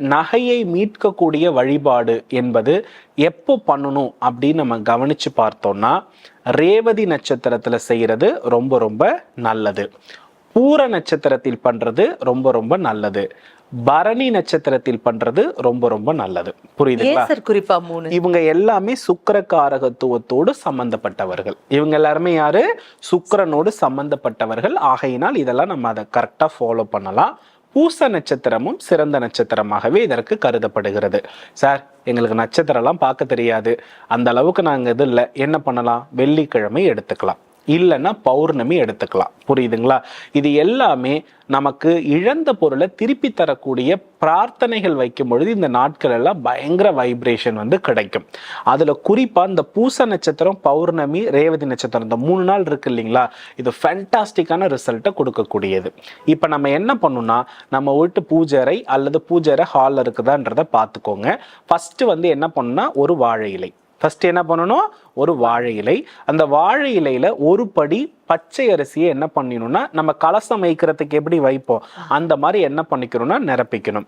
நகையை மீட்கக்கூடிய வழிபாடு என்பது எப்போ பண்ணணும் அப்படின்னு நம்ம கவனிச்சு பார்த்தோம்னா ரேவதி நட்சத்திரத்துல செய்யறது ரொம்ப ரொம்ப நல்லது. பூர நட்சத்திரத்தில் பண்றது ரொம்ப ரொம்ப நல்லது. பரணி நட்சத்திரத்தில் பண்றது ரொம்ப ரொம்ப நல்லது. புரியுதுங்களா? குறிப்பா மூணு? இவங்க எல்லாமே சுக்கிர காரகத்துவத்தோடு சம்பந்தப்பட்டவர்கள். இவங்க எல்லாருமே யாரு? சுக்கிரனோடு சம்பந்தப்பட்டவர்கள். ஆகையினால் இதெல்லாம் நம்ம அதை கரெக்டா ஃபாலோ பண்ணலாம். பூச நட்சத்திரமும் சிறந்த நட்சத்திரமாகவே இதற்கு கருதப்படுகிறது. சார் எங்களுக்கு நட்சத்திரம்லாம் பார்க்க தெரியாது. அந்த அளவுக்கு நாங்கள் இது இல்லை. என்ன பண்ணலாம்? வெள்ளிக்கிழமை எடுத்துக்கலாம். இல்லைன்னா பௌர்ணமி எடுத்துக்கலாம். புரியுதுங்களா? இது எல்லாமே நமக்கு இழந்த பொருளை திருப்பி தரக்கூடிய பிரார்த்தனைகள் வைக்கும் பொழுது இந்த நாட்கள் எல்லாம் பயங்கர வைப்ரேஷன் வந்து கிடைக்கும். அதில் குறிப்பாக இந்த பூச நட்சத்திரம் பௌர்ணமி ரேவதி நட்சத்திரம் இந்த மூணு நாள் இருக்கு இல்லைங்களா? இது ஃபேண்டாஸ்டிக்கான ரிசல்ட்டை கொடுக்கக்கூடியது. இப்போ நம்ம என்ன பண்ணணும்னா நம்ம வீட்டு பூஜை அல்லது பூஜை ஹாலில் இருக்குதான்றதை பார்த்துக்கோங்க. ஃபஸ்ட்டு வந்து என்ன பண்ணுன்னா ஒரு வாழை இலை. ஃபஸ்ட்டு என்ன பண்ணணும்? ஒரு வாழை இலை. அந்த வாழை இலையில் ஒரு படி பச்சை அரிசியை என்ன பண்ணிடணும்னா நம்ம கலசம் வைக்கிறதுக்கு எப்படி வைப்போம்? அந்த மாதிரி என்ன பண்ணிக்கணும்னா நிரப்பிக்கணும்.